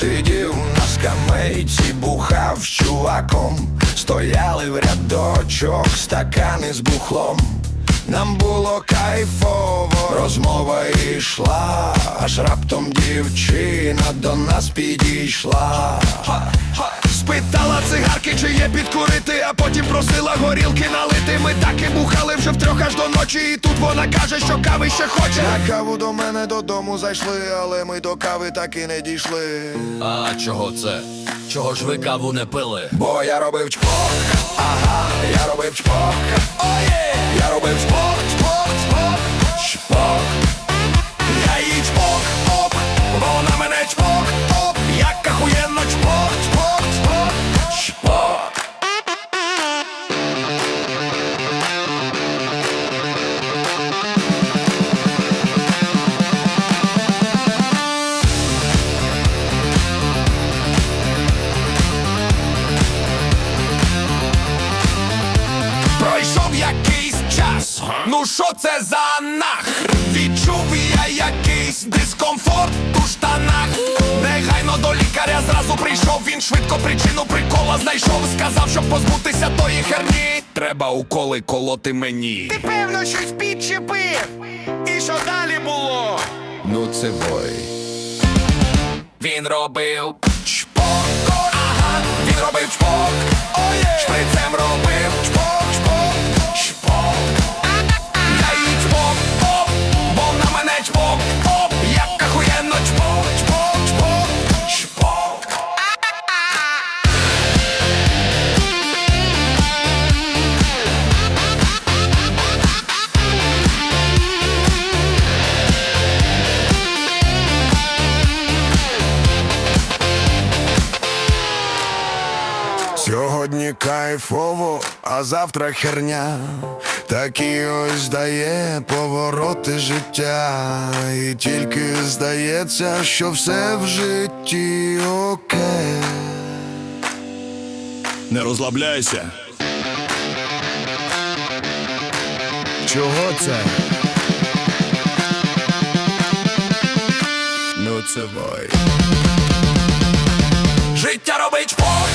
Сидів на скамейці, бухав з чуваком, стояли в рядочок, стакани з бухлом. Нам було кайфово, розмова йшла, аж раптом дівчина до нас підійшла. Спитала цигарки, чи є підкурити, а потім просила горілки налити. Ми так і бухали вже втрьох аж до ночі. І тут вона каже, що кави ще хоче. На каву до мене додому зайшли, але ми до кави так і не дійшли. А чого це? Чого ж ви каву не пили? Бо я робив чпок, ага, я робив чпок, оє, я робив чпок, чпок, чпок, ну що це за нах? Відчув я якийсь дискомфорт у штанах. Негайно до лікаря зразу прийшов. Він швидко причину прикола знайшов. Сказав, щоб позбутися тої херні. Треба уколи колоти мені. Ти певно щось підчепив. І що далі було? Ну це бой. Він робив чпок, ага, він робив чпок, оє, шприцем робив кайфово, а завтра херня. Такі ось дає повороти життя. І тільки здається, що все в житті окей. Не розслабляйся. Чого це? Ну це бой. Життя робить чпок,